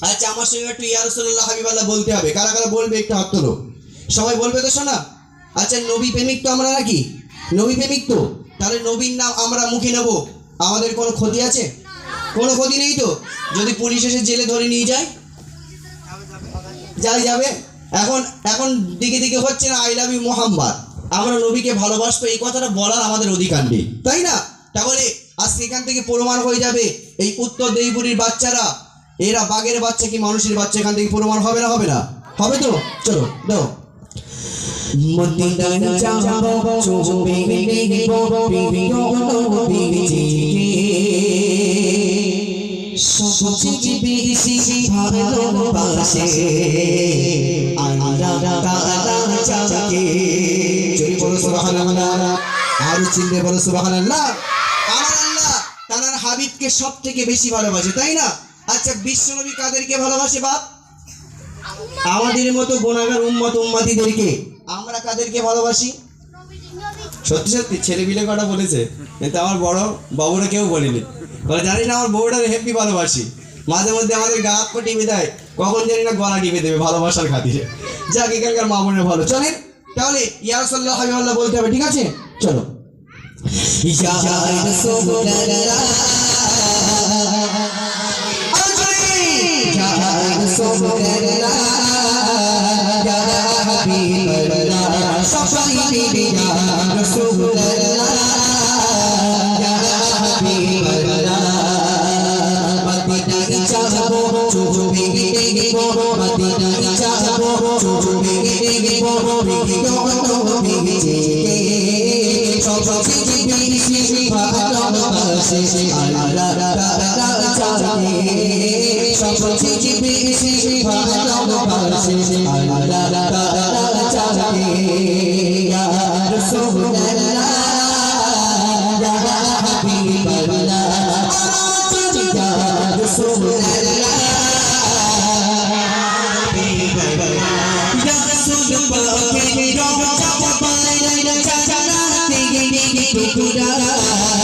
আচ্ছা আমার সঙ্গে একটু ইয়া রসুল্লাহ হাবিবাল্লাহ বলতে হবে। কারা কারা বলবে একটু হাত তোলো। সবাই বলবে তো শোনা? আচ্ছা নবী প্রেমিক তো আমরা নাকি? নবী প্রেমিক তো? তাহলে নবীর নাম আমরা মুখে নেব। আমাদের কোনো ক্ষতি আছে? কোনো ক্ষতি নেই তো? যদি পুলিশ এসে জেলে ধরে নিয়ে যায়? যাই যাবে। এখন এখন দিকে দিকে হচ্ছে না আই লাভ ইউ মোহাম্মদ। আমরা নবীকে ভালোবাসবো এই কথাটা বলার আমাদের অধিকার নেই। তাই না? তাহলে আজকে এখান থেকে প্রমাণ হয়ে যাবে এই উত্তর দেবীপুরীর বাচ্চারা এরা বাঘের বাচ্চা কি মানুষের বাচ্চা এখান থেকে প্রমাণ হবে না? হবে না। হবে তো? চলো দাও। মদিনায় যাব চুবে নেব প্রিয় নবীজি সবচেয়ে বেশি ভালোবাসে আল্লাহ তাআলা যাকে জোরে বলো সুবহানাল্লাহ আর চিনতে বলো সুবহানাল্লাহ। আমার আল্লাহ তার হাবিবকে সব থেকে বেশি ভালোবাসে তাই না? আচ্ছা বিশ্বনবী কাদেরকে ভালোবাসে বাপ? আমাদের মতো গোনাগার উম্মত উম্মাতিদেরকে আমরা কাদেরকে ভালোবাসি? সত্যি সত্যি ছেলে বিলে কটা বলেছে। কিন্তু আমার বড় বাবুরা কেউ বলেনি। বলে, জানি না, আমার বউটা হেপি ভালোবাসি। মাঝে মধ্যে আমাদের গা হাত পা টিপে দেয়। কখন জানি না গলা টিপে দেবে ভালোবাসার খাতিরে। যাক, এখানকার মা বোনের ভালো। চলেন, তাহলে ইয়ারসাল্লাহ হাবিবাল্লাহ বলতে হবে, ঠিক আছে? চলো। ইয়া রাসূলুল্লাহ। সে আল্লাহ তাআলা জানে সবচেয়ে বেশি ভালোবাসে আল্লাহ তাআলা জানে ইয়া রাসূলুল্লাহ ইয়া হাবিবাল্লাহ ইয়া রাসূলুল্লাহ Thank you.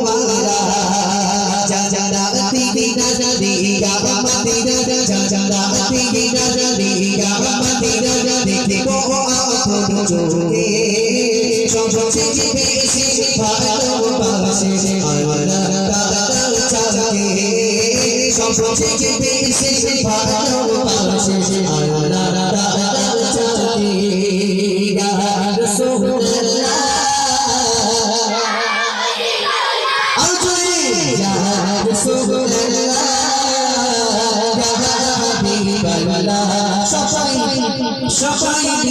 জোরে সবচেয়ে বেশি ভালোবাসে আমার সবাই সবাই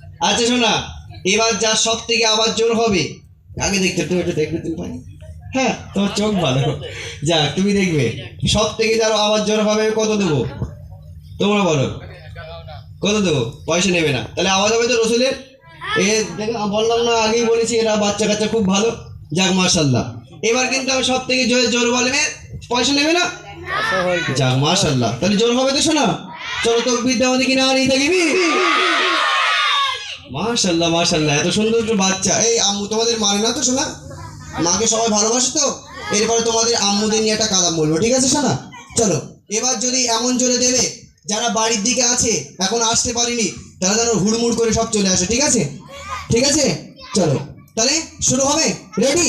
আচ্ছা শোনা এবার যা সব থেকে আবার জোর হবে, আগে দেখতে তুমি একটু দেখবে তুমি হ্যাঁ তোমার চোখ ভালো। যা, তুমি দেখবে। সব থেকে যার আবার জোর হবে কত দেবো? তোমরা বলো। কত দেবো? পয়সা নেবে না। তাহলে আওয়াজ হবে তো রসুলের? এ, দেখো বললাম না, আগেই বলেছি, এরা বাচ্চা কাচ্চা খুব ভালো। যাক মার্শাল্লাহ এবার কিন্তু আমি সব থেকে জোরে জোর বলবে, পয়সা নেবে না? যাক মার্শাল্লাহ তাহলে জোর হবে তো, শোনা। চলো তো বিদ্যা আমাদের কিনা আর এই থাকিবি মার্শাল্লাহ মার্শাল্লাহ এত সুন্দর একটা বাচ্চা। এই আম্মু তোমাদের মানে না তো শোনা মাকে সবাই ভালোবাসে তো? এরপরে তোমাদের আম্মুদের নিয়ে একটা কালাম বলব ঠিক আছে শোনা চলো এবার যদি এমন জোরে দেবে যারা বাড়ির দিকে আছে এখন আসতে পারেনি তারা যেন হুড়মুড় করে সব চলে আসে ঠিক আছে? ঠিক আছে? চলো তাহলে শুরু হবে? রেডি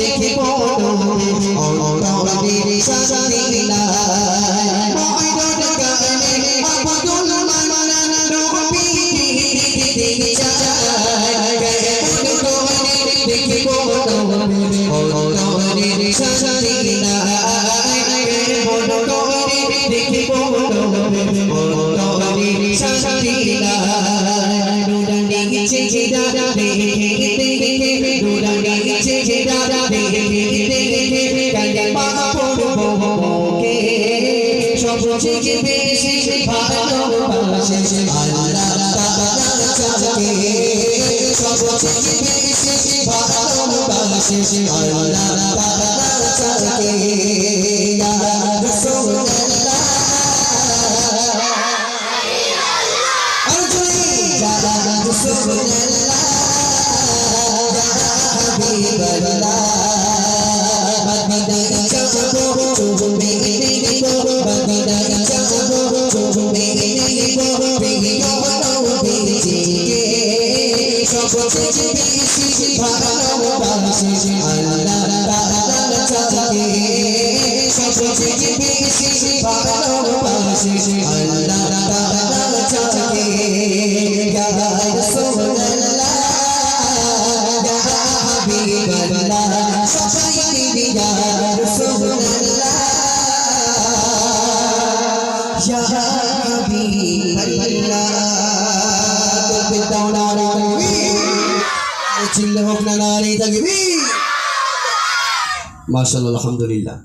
দেখব অন্তরে শান্তি সবচেয়ে বেশি ভালোবাসে আল্লাহ তাআলাকে সবচেয়ে বেশি ভালোবাসে আল্লাহ তাআলাকে মার্শাল্লাহ আলহামদুলিল্লাহ।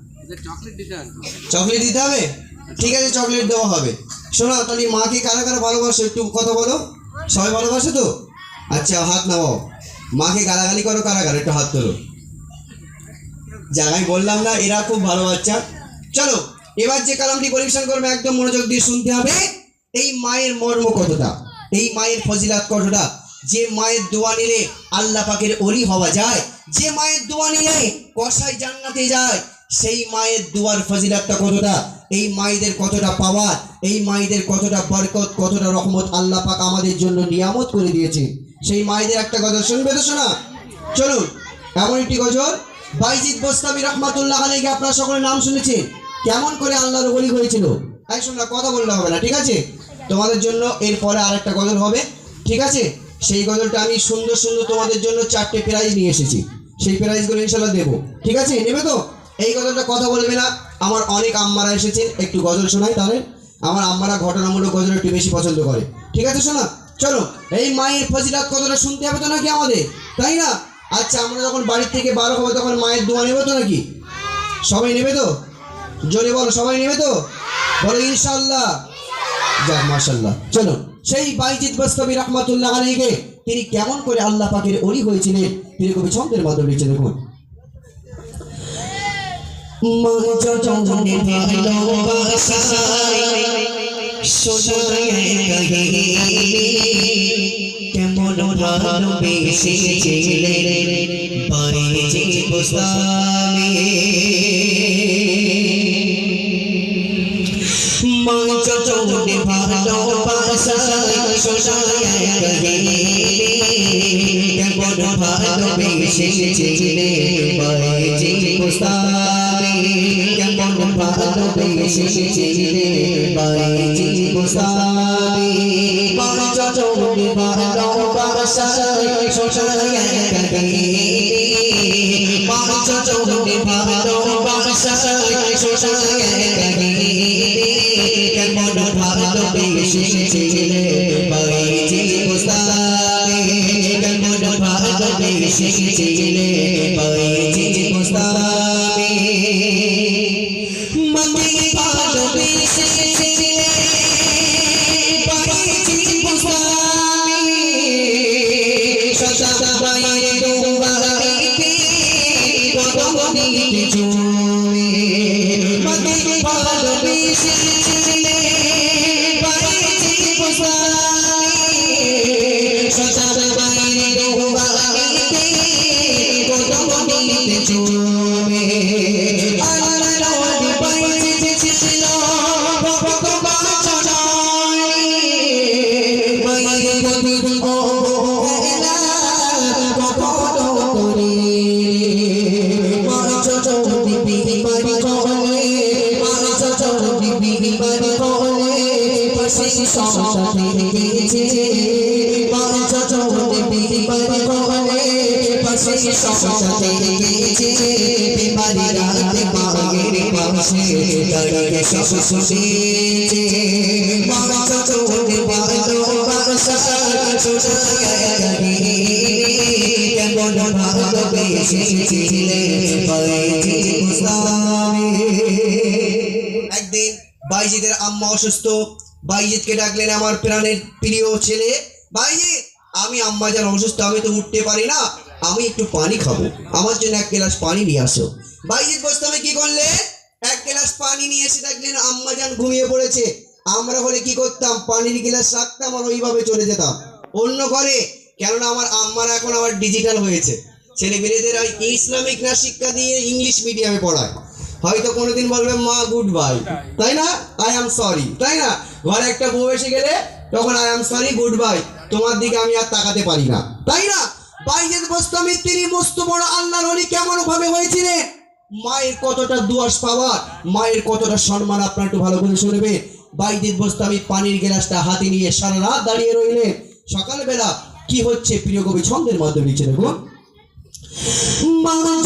চকলেট দিতে হবে। ঠিক আছে চকলেট দেওয়া হবে। শোনো তাহলে মাকে কারা কারা ভালোবাসো একটু কথা বলো। সবাই ভালোবাসো তো? আচ্ছা হাত নামাও। মাকে গালাগালি করো কারা কারা একটু হাত তোলো। আমি বললাম না এরা খুব ভালো বাচ্চা। চলো এবার যে কালামটি পরিবেশন করবে একদম মনোযোগ দিয়ে শুনতে হবে। এই মায়ের মর্ম কতটা? এই মায়ের ফজিলাত কতটা? যে মায়ের দোয়া নিলে আল্লাহ পাকের অলি হওয়া যায়, যে মায়ের দোয়া নিলে কষাই জান্নাতে যায়, সেই মায়ের দোয়ার ফজিলাতটা কতটা? এই মায়েদের কতটা পাওয়ার, এই মায়েদের কতটা বরকত, কতটা রহমত আল্লাহ পাক আমাদের জন্য নিয়ামত করে দিয়েছে। সেই মায়েদের একটা গজল শুনবে তো শোনা? চলুন, এমন একটি গজল। বাইজিদ বোস্তামি রহমাতুল্লাহ আলাইকে আপনারা সকলে নাম শুনেছেন? কেমন করে আল্লাহর বলি হয়েছিল? তাই শোনা, কথা বললে হবে না, ঠিক আছে? তোমাদের জন্য এরপরে আরেকটা গজল হবে, ঠিক আছে? সেই গজলটা আমি সুন্দর সুন্দর তোমাদের জন্য চারটে প্রাইজ নিয়ে এসেছি। সেই প্রাইজগুলো ইনশাল্লাহ দেবো। ঠিক আছে? নেবে তো? এই গজলটা কথা বলবে না। আমার অনেক আম্মারা এসেছেন একটু গজল শোনাই তাহলে। আমার আম্মারা ঘটনামূলক গজল একটু বেশি পছন্দ করে। ঠিক আছে শোনা চলো, এই মায়ের ফজিলাত কতটা শুনতে হবে তো নাকি আমাদের? তাই না? আচ্ছা আমরা যখন বাড়ির থেকে বারো হব তখন মায়ের দোয়া নেবে তো নাকি? সবাই নেবে তো? জোরে বলো, সবাই নেবে তো? বলো ইনশাল্লাহ যাক মাশাল্লাহ চলো। সেই বাইজিদ বস্তবি রহমাতুল্লাহ আলাইকে তিনি কেমন করে আল্লাহ পাকের অলি হয়েছিলেন? তিনি কবি ছন্দের মাধ্যমে লিখছে দেখুন। কেমন ভালোবেসেছিলেন? বাইজিদ বস্তবি বাইজি মুস্তাবি কেমন ভালোবেসেছিলে বাইজি মুস্তাবি মঞ্চ চৌনে ভালোবাসায় শোনায় কাহিনী মঞ্চ চৌনে ভালোবাসায় শোনায় কাহিনী কেমন ভালোবেসেছিলে বাইজি ভালোবেসেছিলে একদিন বাইজিদের আম্মা অসুস্থ। বাইজিৎকে ডাকলেন আমার প্রাণের প্রিয় ছেলে। বাইজিৎ আমি আম্মা যেন অসুস্থ, আমি তো উঠতে পারি না। আমি একটু পানি খাব। আমার জন্য এক গ্লাস পানি নিয়ে আসো। বাইজিৎ গোস্তামি কি করলে? পানি নিয়ে এসে দেখলেন আম্মা যান ঘুমিয়ে পড়েছে। আমরা হলে কি করতাম? পানির গ্লাস রাখতাম আর ওইভাবে চলে যেতাম। অন্য ঘরে, কেননা আমার আম্মারা এখন আবার ডিজিটাল হয়েছে। ছেলে মেয়েদের ইসলামিক না শিক্ষা দিয়ে ইংলিশ মিডিয়ামে পড়ায়। হয়তো কোনোদিন বলবে, মা গুড বাই তাই না? আই এম সরি তাই না? ঘরে একটা বউ এসে গেলে তখন I am sorry goodbye তোমার দিকে আমি আর তাকাতে পারি না। তাই না? বাইজেদ গোস্তামি তিনি মস্ত বড় আল্লাহর হলি কেমন ভাবে হয়েছিলেন? মায়ের কতটা দুয়াস পাওয়ার, মায়ের কতটা সম্মান আপনার একটু ভালো করে শুনবে বসতে আমি পানির গ্লাসটা হাতে নিয়ে সারা রাত দাঁড়িয়ে রইলেন। সকালবেলা কি হচ্ছে প্রিয় কবি ছন্দের মাধ্যমে লিখছে দেখুন। মাঝ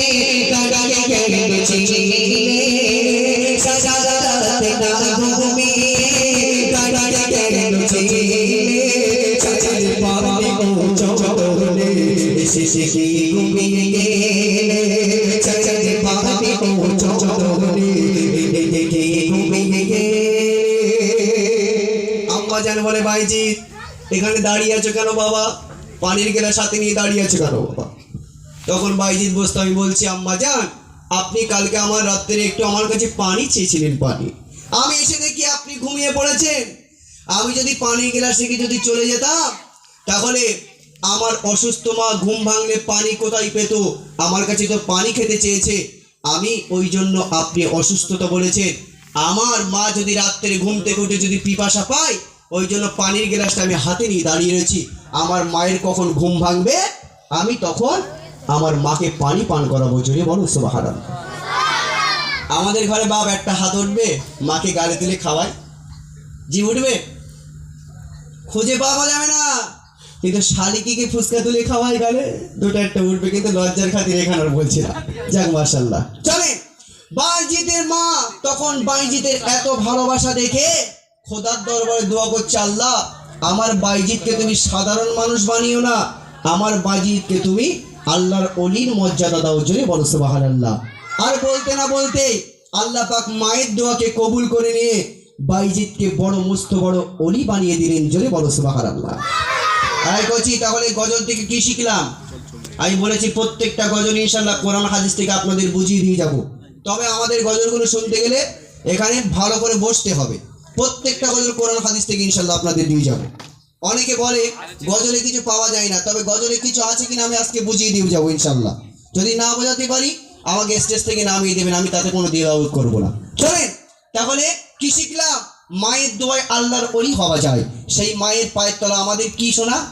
এখানে দাঁড়িয়ে আছো কেন বাবা? পানির গেলা সাথে নিয়ে দাঁড়িয়ে আছো কেন বাবা? তখন বাইজিৎ বসতে আমি বলছি, আম্মা যান আপনি কালকে আমার রাত্রে একটু আমার কাছে পানি চেয়েছিলেন, পানি। আমি এসে দেখি আপনি ঘুমিয়ে পড়েছেন। আমি যদি পানির গ্লাস থেকে যদি চলে যেতাম, তাহলে আমার অসুস্থ মা ঘুম ভাঙলে পানি কোথায় পেত? আমার কাছে তো পানি খেতে চেয়েছে। আমি ওই জন্য আপনি অসুস্থতা বলেছেন। আমার মা যদি রাত্রে ঘুম থেকে উঠে যদি পিপাসা পায় ওই জন্য পানির গ্লাসটা আমি হাতে নিয়ে দাঁড়িয়ে রয়েছি। আমার মায়ের কখন ঘুম ভাঙবে, আমি তখন আমার মাকে পানি পান করাবো, জোরে বলো সুবাহারাম আমাদের ঘরে বাপ একটা হাত উঠবে, মাকে গালে তুলে খাওয়ায়। জি, উঠবে। খুঁজে পাওয়া যাবে না। কিন্তু শালিকিকে ফুচকা তুলে খাওয়াই গালে, দুটো একটা উঠবে, কিন্তু লজ্জার খাতির এখানে বলছি না। যাক মার্শাল্লাহ চলে বাইজিতের মা তখন বাইজিতের এত ভালোবাসা দেখে খোদার দরবারে দোয়া করছে, আল্লাহ, আমার বাইজিৎকে তুমি সাধারণ মানুষ বানিও না, আমার বাইজিৎকে তুমি আল্লাহর অলির মর্যাদা দাও, জোরে বলো সুবাহান আল্লাহ আর বলতে না বলতে, আল্লাহ পাক মায়ের দোয়াকে কবুল করে নিয়ে বাইজিৎকে বড় মস্ত বড় অলি বানিয়ে দিলেন, জোরে বলো সুবাহান আল্লাহ আয় কচি, তাহলে গজল থেকে কি শিখলাম? আমি বলেছি, প্রত্যেকটা গজল ইনশাল্লাহ কোরআন হাদিস থেকে আপনাদের বুঝিয়ে দিয়ে যাব। তবে আমাদের গজলগুলো শুনতে গেলে এখানে ভালো করে বসতে হবে। প্রত্যেকটা গজল কোরআন হাদিস থেকে ইনশাল্লাহ আপনাদের দিয়ে যাব। অনেকে বলে, গজলে কিছু পাওয়া যায় না, তবে গজলে কিছু আছে কিনা আমি আজকে বুঝিয়ে দিয়ে যাব ইনশাল্লাহ যদি না বোঝাতে পারি, আমাকে স্টেজ থেকে নামিয়ে দেবেন, আমি তাতে কোনো দ্বিধাবোধ করব না। চলেন, তাহলে কি শিখলাম? মায়ের দোয়ায় আল্লাহর ওলি হওয়া যায়। সেই মায়ের পায়ের তলা আমাদের কি শোনা?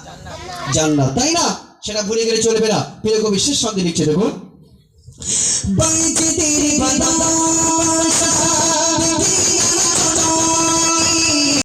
জান্নাত। তাই না? সেটা ভুলে গেলে চলবে না। প্রিয় কবি, শেষ সঙ্গে লিখছে দেখুন।